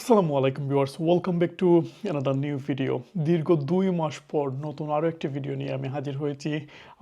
আসসালামু আলাইকুম viewers welcome back to another new video দীর্ঘ দুই মাস পর নতুন আরও একটি ভিডিও নিয়ে আমি হাজির হয়েছি।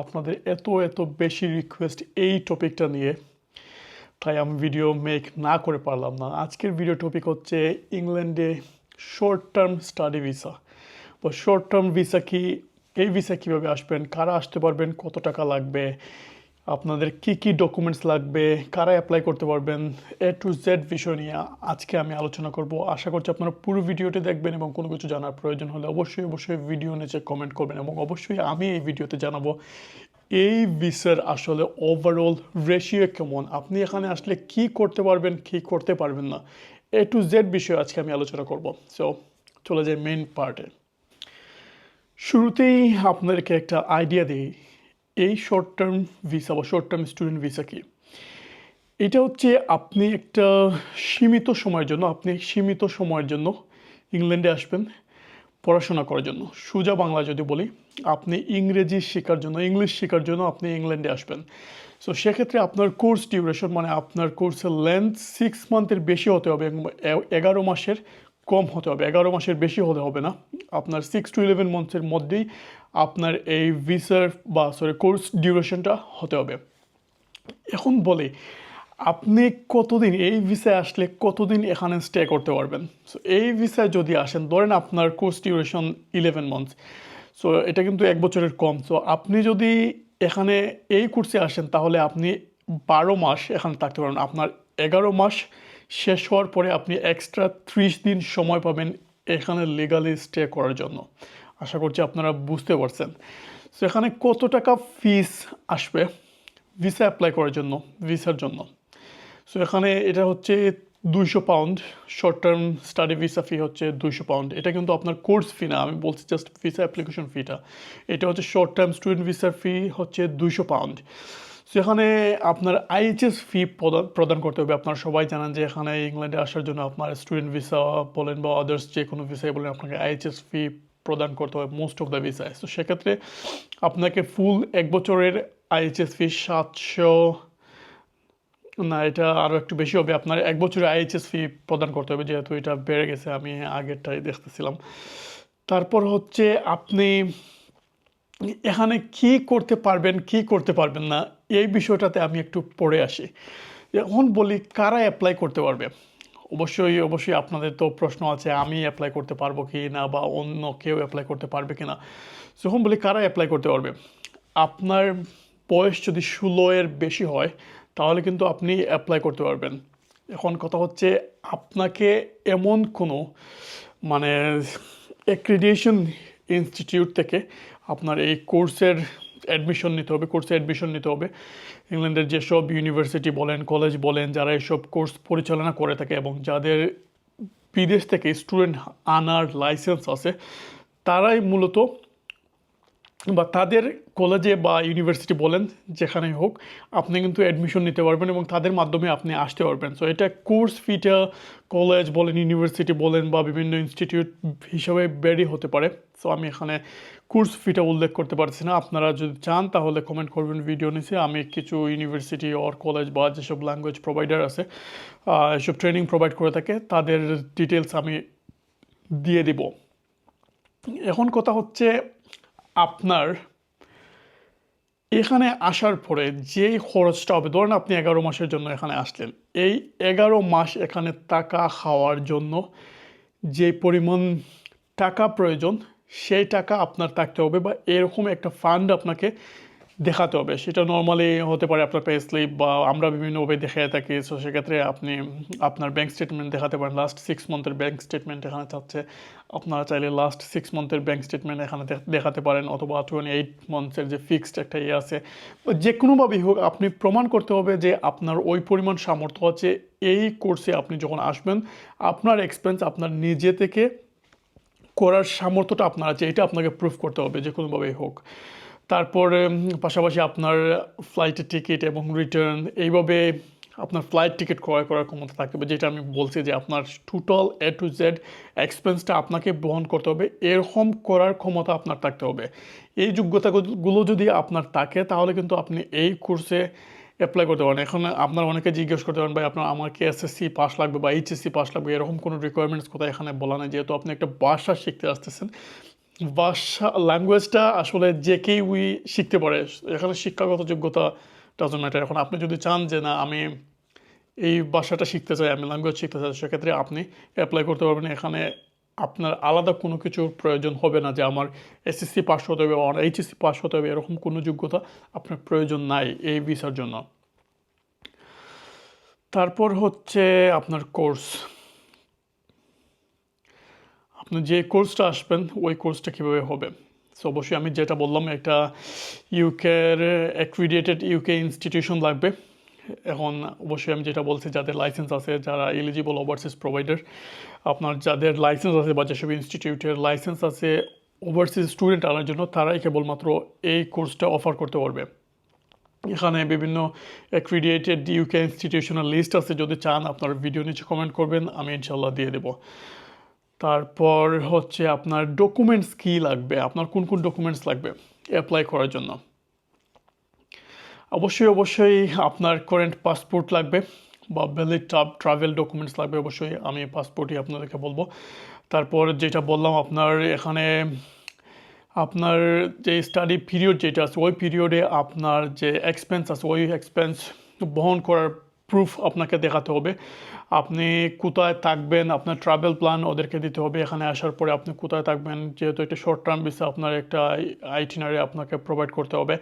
আপনাদের এত এত বেশি রিকোয়েস্ট এই টপিকটা নিয়ে। তাই আমি ভিডিও মেক না করে পারলাম না। আজকের ভিডিও টপিক হচ্ছে ইংল্যান্ডে শর্ট টার্ম স্টাডি ভিসা বা শর্ট টার্ম ভিসা কি, এই ভিসা কীভাবে আসবেন, কারা আসতে পারবেন, কত টাকা লাগবে আপনাদের কি কি ডকুমেন্টস লাগবে, কারা অ্যাপ্লাই করতে পারবেন এ টু জেড বিষয় নিয়ে আজকে আমি আলোচনা করব। আশা করছি আপনারা পুরো ভিডিওটি দেখবেন এবং কোনো কিছু জানার প্রয়োজন হলে অবশ্যই অবশ্যই ভিডিও নিচে কমেন্ট করবেন এবং অবশ্যই আমি এই ভিডিওতে জানাব, এই ভিসার আসলে ওভারঅল রেশিও কেমন? আপনি এখানে আসলে কি করতে পারবেন, কি করতে পারবেন না? এ টু জেড বিষয়ে আজকে আমি আলোচনা করব। সো চলে যাই মেন পার্টে শুরুতেই আপনাদেরকে একটা আইডিয়া দিই। এই শর্ট টার্ম ভিসা বা শর্ট টার্ম স্টুডেন্ট ভিসা কি? এটা হচ্ছে আপনি একটা সীমিত সময়ের জন্য, আপনি সীমিত সময়ের জন্য ইংল্যান্ডে আসবেন পড়াশোনা করার জন্য। সোজা বাংলা যদি বলি, আপনি ইংরেজি শেখার জন্য, ইংলিশ শেখার জন্য আপনি ইংল্যান্ডে আসবেন। সো সেক্ষেত্রে আপনার কোর্স ডিউরেশন মানে আপনার কোর্সের লেন্থ সিক্স মান্থের বেশি হতে হবে এগারো মাসের কম হতে হবে, এগারো মাসের বেশি হলে হবে না। আপনার সিক্স টু ইলেভেন মান্থসের মধ্যেই আপনার এই ভিসার বা সরি কোর্স ডিউরেশনটা হতে হবে। এখন বলি, আপনি কতদিন এই ভিসায় আসলে কতদিন এখানে স্টে করতে পারবেন? সো এই ভিসায় যদি আসেন, ধরেন আপনার course duration eleven months so এটা কিন্তু এক বছরের কম। সো আপনি যদি এখানে এই কোর্সে আসেন, তাহলে আপনি বারো মাস এখানে থাকতে পারবেন। আপনার এগারো মাস শেষ হওয়ার পরে আপনি এক্সট্রা ত্রিশ দিন সময় পাবেন এখানে লিগালি স্টে করার জন্য। আশা করছি আপনারা বুঝতে পারছেন। সো এখানে কত টাকা ফিস আসবে? ভিসা অ্যাপ্লাই করার জন্য ভিসার জন্য। সো এখানে এটা হচ্ছে দুইশো pound short term study visa fee হচ্ছে দুইশো পাউন্ড এটা কিন্তু আপনার কোর্স ফি না, আমি বলছি জাস্ট ভিসা অ্যাপ্লিকেশন ফিটা এটা হচ্ছে শর্ট টার্ম স্টুডেন্ট ভিসার ফি হচ্ছে দুইশো পাউন্ড সো এখানে আপনার আইএইচএস ফি প্রদান করতে হবে। আপনারা সবাই জানেন যে এখানে ইংল্যান্ডে আসার জন্য আপনার স্টুডেন্ট ভিসা বলেন বা আদার্স যে কোনো ভিসাই বলেন, আপনাকে আইএইচএস ফি প্রদান করতে হবে মোস্ট অফ দ্য ভিসায় তো সেক্ষেত্রে আপনাকে ফুল এক বছরের আইএইচএস ফি সাতশো, না, এটা আরও একটু বেশি হবে। আপনার এক বছরের আইএইচএস ফি প্রদান করতে হবে, যেহেতু এটা বেড়ে গেছে, আমি আগেরটাই দেখতেছিলাম। তারপর হচ্ছে আপনি এখানে কি করতে পারবেন, কি করতে পারবেন না এই বিষয়টাতে আমি একটু পড়ে আসি। এখন বলি, কারা অ্যাপ্লাই করতে পারবে? অবশ্যই অবশ্যই আপনাদের তো প্রশ্ন আছে, আমি অ্যাপ্লাই করতে পারব কি না বা অন্য কেউ অ্যাপ্লাই করতে পারবে কি না? যখন বলি, কারা অ্যাপ্লাই করতে পারবে? আপনার বয়স যদি ষোলো এর বেশি হয়, তাহলে কিন্তু আপনি অ্যাপ্লাই করতে পারবেন। এখন কথা হচ্ছে, আপনাকে এমন কোনো মানে অ্যাক্রিডিয়েশন ইনস্টিটিউট থেকে আপনার এই কোর্সের অ্যাডমিশন নিতে হবে কোর্সে অ্যাডমিশন নিতে হবে। ইংল্যান্ডের যেসব ইউনিভার্সিটি বলেন কলেজ বলেন, যারা এসব কোর্স পরিচালনা করে থাকে এবং যাদের বিদেশ থেকে স্টুডেন্ট আনার লাইসেন্স আছে, তারাই মূলত বা তাদের কলেজে বা ইউনিভার্সিটি বলেন যেখানেই হোক, আপনি কিন্তু অ্যাডমিশন নিতে পারবেন এবং তাদের মাধ্যমে আপনি আসতে পারবেন। সো এটা কোর্স ফিটা কলেজ বলেন ইউনিভার্সিটি বলেন বা বিভিন্ন ইনস্টিটিউট হিসাবে বেরি হতে পারে। সো আমি এখানে কোর্স ফিটা উল্লেখ করতে পারছি না। আপনারা যদি চান, তাহলে কমেন্ট করবেন ভিডিও নিচে। আমি কিছু ইউনিভার্সিটি অর কলেজ বা যেসব ল্যাঙ্গুয়েজ প্রোভাইডার আছে এসব ট্রেনিং প্রোভাইড করে থাকে, তাদের ডিটেলস আমি দিয়ে দিব। এখন কথা হচ্ছে আপনার এখানে আসার পরে যেই খরচটা হবে, ধরেন আপনি এগারো মাসের জন্য এখানে আসলেন। এই এগারো মাস এখানে টাকা খাওয়ার জন্য যে পরিমাণ টাকা প্রয়োজন সেই টাকা আপনার থাকতে হবে বা এরকম একটা ফান্ড আপনাকে দেখাতে হবে। সেটা নর্মালি হতে পারে আপনার পে স্লিপ বা আমরা বিভিন্নভাবে দেখে থাকি। সো সেক্ষেত্রে আপনি আপনার ব্যাঙ্ক স্টেটমেন্ট দেখাতে পারেন। লাস্ট সিক্স মান্থের ব্যাঙ্ক স্টেটমেন্ট এখানে চাচ্ছে আপনারা চাইলে লাস্ট সিক্স মান্থের ব্যাঙ্ক স্টেটমেন্ট এখানে দেখাতে পারেন অথবা টোয়েন্টি এইট মান্থসের যে ফিক্সড একটা ইয়ে আছে, যে কোনোভাবেই হোক আপনি প্রমাণ করতে হবে যে আপনার ওই পরিমাণ সামর্থ্য আছে। এই কোর্সে আপনি যখন আসবেন, আপনার এক্সপেন্স আপনার নিজে থেকে করার সামর্থ্যটা আপনার আছে, এটা আপনাকে প্রুফ করতে হবে যে কোনোভাবেই হোক। তারপর পাশাপাশি আপনার ফ্লাইটের টিকিট এবং রিটার্ন এইভাবে আপনার ফ্লাইট টিকিট ক্রয় করার ক্ষমতা থাকবে, যেটা আমি বলছি যে আপনার টোটাল এ টু জেড এক্সপেন্সটা আপনাকে বহন করতে হবে, এরকম করার ক্ষমতা আপনার থাকতে হবে। এই যোগ্যতাগুলো যদি আপনার থাকে, তাহলে কিন্তু আপনি এই কোর্সে অ্যাপ্লাই করতে পারেন। এখন আপনার অনেকে জিজ্ঞেস করতে পারেন, ভাই, আপনার আমাকে এসএসসি পাস লাগবে বা এইচএসসি পাস লাগবে? এরকম কোনো রিকোয়ারমেন্টস কোথায় এখানে বলা নেই। যেহেতু আপনি একটা ভাষা শিখতে আসতেছেন, ভাষা ল্যাঙ্গুয়েজটা আসলে যে কেউই শিখতে পারে, এখানে শিক্ষাগত যোগ্যতা ডাজন ম্যাটার এখন আপনি যদি চান যে, না, আমি এই ভাষাটা শিখতে চাই, আমি ল্যাঙ্গুয়েজ শিখতে চাই, সেক্ষেত্রে আপনি অ্যাপ্লাই করতে পারবেন। এখানে আপনার আলাদা কোনো কিছুর প্রয়োজন হবে না যে আমার এসএসসি পাস হতে হবে এইচএসসি পাস হতে হবে, এরকম কোনো যোগ্যতা আপনার প্রয়োজন নাই এই ভিসার জন্য। তারপর হচ্ছে আপনার কোর্স। আপনি যে কোর্সটা আসবেন, ওই কোর্সটা কীভাবে হবে? সো অবশ্যই আমি যেটা বললাম একটা ইউকের অ্যাক্রিডিয়েটেড ইউকে ইনস্টিটিউশন লাগবে। এখন অবশ্যই আমি যেটা বলছি, যাদের লাইসেন্স আছে, যারা এলিজিবল ওভারসিজ প্রোভাইডার আপনার যাদের লাইসেন্স আছে বা যেসব ইনস্টিটিউটের লাইসেন্স আছে ওভারসিজ স্টুডেন্ট আনার জন্য তারাই কেবলমাত্র এই কোর্সটা অফার করতে পারবে। এখানে বিভিন্ন অ্যাক্রিডিয়েটেড ইউকে ইনস্টিটিউশনের লিস্ট আছে, যদি চান আপনার ভিডিও নিচে কমেন্ট করবেন, আমি ইনশাল্লাহ দিয়ে দেবো। তারপর হচ্ছে আপনার ডকুমেন্টস কী লাগবে? আপনার কোন কোন ডকুমেন্টস লাগবে অ্যাপ্লাই করার জন্য? অবশ্যই অবশ্যই আপনার কারেন্ট পাসপোর্ট লাগবে বা ভ্যালিড ট্রাভেল ডকুমেন্টস লাগবে, অবশ্যই আমি পাসপোর্টই আপনাদেরকে বলব। তারপর যেটা বললাম, আপনার এখানে, আপনার যে স্টাডি পিরিয়ড যেটা আছে, ওই পিরিয়ডে আপনার যে এক্সপেন্স আছে, ওই এক্সপেন্স বহন করার প্রুফ আপনাকে দেখাতে হবে। আপনি কোথায় থাকবেন, আপনার ট্রাভেল প্ল্যান ওদেরকে দিতে হবে। এখানে আসার পরে আপনি কোথায় থাকবেন, যেহেতু একটা শর্ট টার্ম ভিসা আপনার একটা আইটিনারি আপনাকে প্রোভাইড করতে হবে।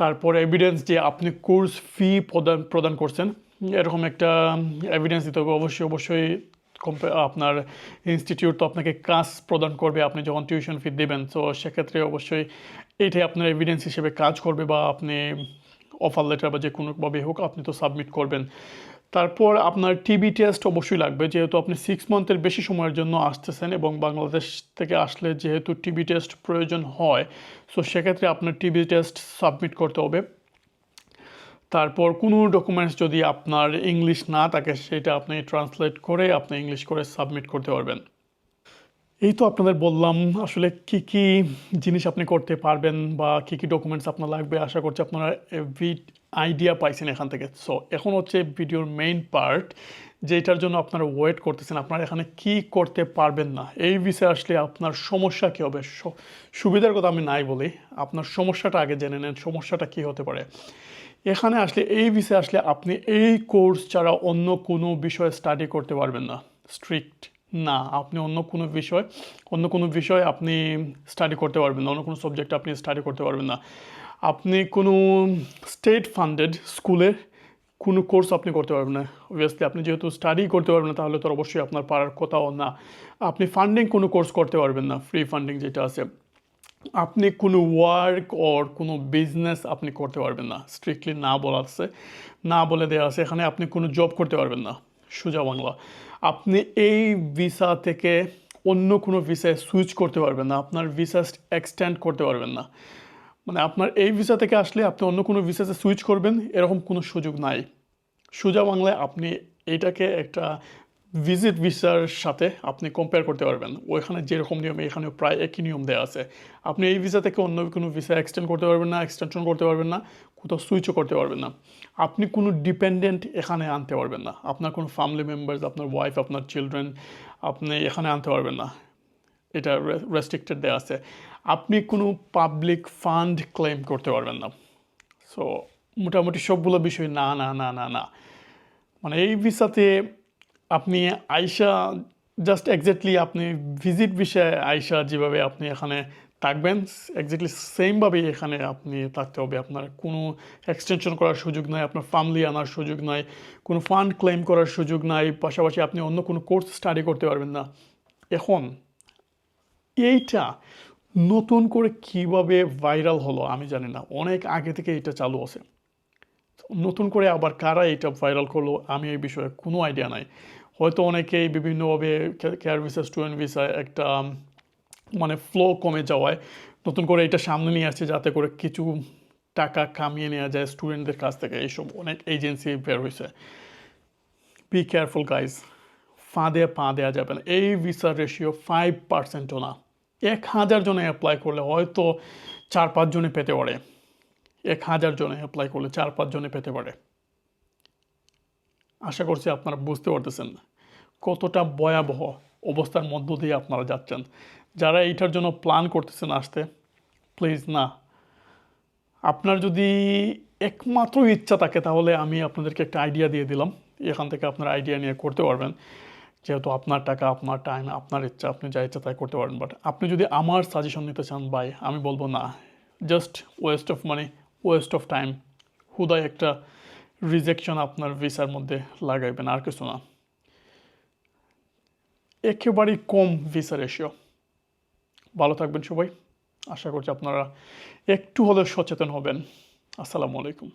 তারপর এভিডেন্স যে আপনি কোর্স ফি প্রদান প্রদান করছেন, এরকম একটা এভিডেন্স দিতে হবে। অবশ্যই অবশ্যই আপনার ইনস্টিটিউট তো আপনাকে কাজ প্রদান করবে, আপনি যখন টিউশন ফি দেবেন। তো সেক্ষেত্রে অবশ্যই এটাই আপনার এভিডেন্স হিসেবে কাজ করবে বা আপনি অফার লেটার বা যে কোনোভাবে হোক আপনি তো সাবমিট করবেন। তারপর আপনার টিবি টেস্ট অবশ্যই লাগবে, যেহেতু আপনি সিক্স মান্থের বেশি সময়ের জন্য আসতেছেন এবং বাংলাদেশ থেকে আসলে যেহেতু টিবি টেস্ট প্রয়োজন হয় সো সেক্ষেত্রে আপনার টিবি টেস্ট সাবমিট করতে হবে। তারপর কোনো ডকুমেন্টস যদি আপনার ইংলিশ না থাকে, সেটা আপনি ট্রান্সলেট করে আপনি ইংলিশ করে সাবমিট করতে পারবেন। এই তো আপনাদের বললাম, আসলে কি কি জিনিস আপনি করতে পারবেন বা কি কি ডকুমেন্টস আপনার লাগবে, আশা করছি আপনারা আইডিয়া পাইছেন এখান থেকে। সো এখন হচ্ছে ভিডিওর মেইন পার্ট যেটার জন্য আপনারা ওয়েট করতেছেন, আপনারা এখানে কি করতে পারবেন না। এই বিষয়ে আসলে আপনার সমস্যা কী হবে? সুবিধার কথা আমি নাই বলি, আপনার সমস্যাটা আগে জেনে নেন, সমস্যাটা কি হতে পারে। এখানে আসলে, এই বিষয়ে আসলে আপনি এই কোর্স ছাড়া অন্য কোনো বিষয়ে স্টাডি করতে পারবেন না। স্ট্রিক্ট না, আপনি অন্য কোনো বিষয়, অন্য কোনো বিষয় আপনি স্টাডি করতে পারবেন না, অন্য কোনো সাবজেক্ট আপনি স্টাডি করতে পারবেন না। আপনি কোনো স্টেট ফান্ডেড স্কুলে কোনো কোর্স আপনি করতে পারবেন না। অবভিয়াসলি আপনি যেহেতু স্টাডি করতে পারবেন না, তাহলে তো অবশ্যই আপনার পাড়ার কোথাও না। আপনি ফান্ডিং কোনো কোর্স করতে পারবেন না ফ্রি ফান্ডিং যেটা আছে। আপনি কোনো ওয়ার্ক ওর কোনো বিজনেস আপনি করতে পারবেন না স্ট্রিক্টলি না বলা আছে, না বলে দেওয়া আছে। এখানে আপনি কোনো জব করতে পারবেন না। সোজা বাংলা। আপনি এই ভিসা থেকে অন্য কোনো ভিসায় সুইচ করতে পারবেন না, আপনার ভিসা এক্সটেন্ড করতে পারবেন না। মানে আপনার এই ভিসা থেকে আসলে আপনি অন্য কোনো ভিসাতে সুইচ করবেন, এরকম কোনো সুযোগ নাই। সোজা বাংলায় আপনি এটাকে একটা ভিজিট ভিসার সাথে আপনি কম্পেয়ার করতে পারবেন। ওইখানে যেরকম নিয়ম এখানে প্রায় একই নিয়ম দেওয়া আছে। আপনি এই ভিসা থেকে অন্য কোনো ভিসা এক্সটেন্ড করতে পারবেন না এক্সটেনশন করতে পারবেন না। কোথাও সুইচও করতে পারবেন না। আপনি কোনো ডিপেন্ডেন্ট এখানে আনতে পারবেন না। আপনার কোনো ফ্যামিলি মেম্বার্স আপনার ওয়াইফ আপনার চিলড্রেন আপনি এখানে আনতে পারবেন না। এটা রেস্ট্রিক্টেড দেওয়া আছে। আপনি কোনো পাবলিক ফান্ড ক্লেম করতে পারবেন না। সো মোটামুটি সবগুলো বিষয় না না না না না। মানে এই ভিসাতে আপনি আয়সা জাস্ট এক্স্যাক্টলি আপনি ভিজিট বিষয়ে আয়সা যেভাবে আপনি এখানে থাকবেন। এক্স্যাক্টলি সেমভাবেই এখানে আপনি থাকতে হবে। আপনার কোনো এক্সটেনশন করার সুযোগ নাই, আপনার ফ্যামিলি আনার সুযোগ নাই, কোনো ফান্ড ক্লেম করার সুযোগ নাই, পাশাপাশি আপনি অন্য কোনো কোর্স স্টাডি করতে পারবেন না। এখন, এইটা নতুন করে কীভাবে ভাইরাল হলো আমি জানি না। অনেক আগে থেকে এটা চালু আছে। নতুন করে আবার কারা এটা ভাইরাল করল আমি এই বিষয়ে কোনো আইডিয়া নাই। হয়তো অনেকেই বিভিন্নভাবে কেয়ার ভিসা স্টুডেন্ট ভিসা একটা মানে ফ্লো কমে যাওয়ায় নতুন করে এটা সামনে নিয়ে আসছে যাতে করে কিছু টাকা কামিয়ে নেওয়া যায় স্টুডেন্টদের কাছ থেকে এইসব অনেক এজেন্সি বের হয়েছে বি কেয়ারফুল গাইজ ফাঁদে পা দেওয়া যাবে না। এই ভিসার রেশিও ফাইভ পার্সেন্টও না। এক হাজার জনে অ্যাপ্লাই করলে হয়তো চার পাঁচজনে পেতে পারে। এক হাজার জনে অ্যাপ্লাই করলে চার পাঁচ জনে পেতে পারে। আশা করছি আপনারা বুঝতে পারতেছেন কতটা ভয়াবহ অবস্থার মধ্য দিয়ে আপনারা যাচ্ছেন। যারা এইটার জন্য প্ল্যান করতেছেন আসতে প্লিজ না। আপনার যদি একমাত্র ইচ্ছা থাকে, তাহলে আমি আপনাদেরকে একটা আইডিয়া দিয়ে দিলাম। এখান থেকে আপনার আইডিয়া নিয়ে করতে পারবেন। যেহেতু আপনার টাকা, আপনার টাইম আপনার ইচ্ছা, আপনি যা ইচ্ছা তাই করতে পারবেন। বাট আপনি যদি আমার সাজেশন নিতে চান, ভাই, আমি বলব না। Just waste of money waste of time হুদায় একটা রিজেকশন আপনার ভিসার মধ্যে লাগাইবেন, আর কিছু না। একেবারেই কম ভিসা রেশিও ভালো থাকবেন সবাই। আশা করছি আপনারা একটু হলেও সচেতন হবেন। আসসালামু আলাইকুম।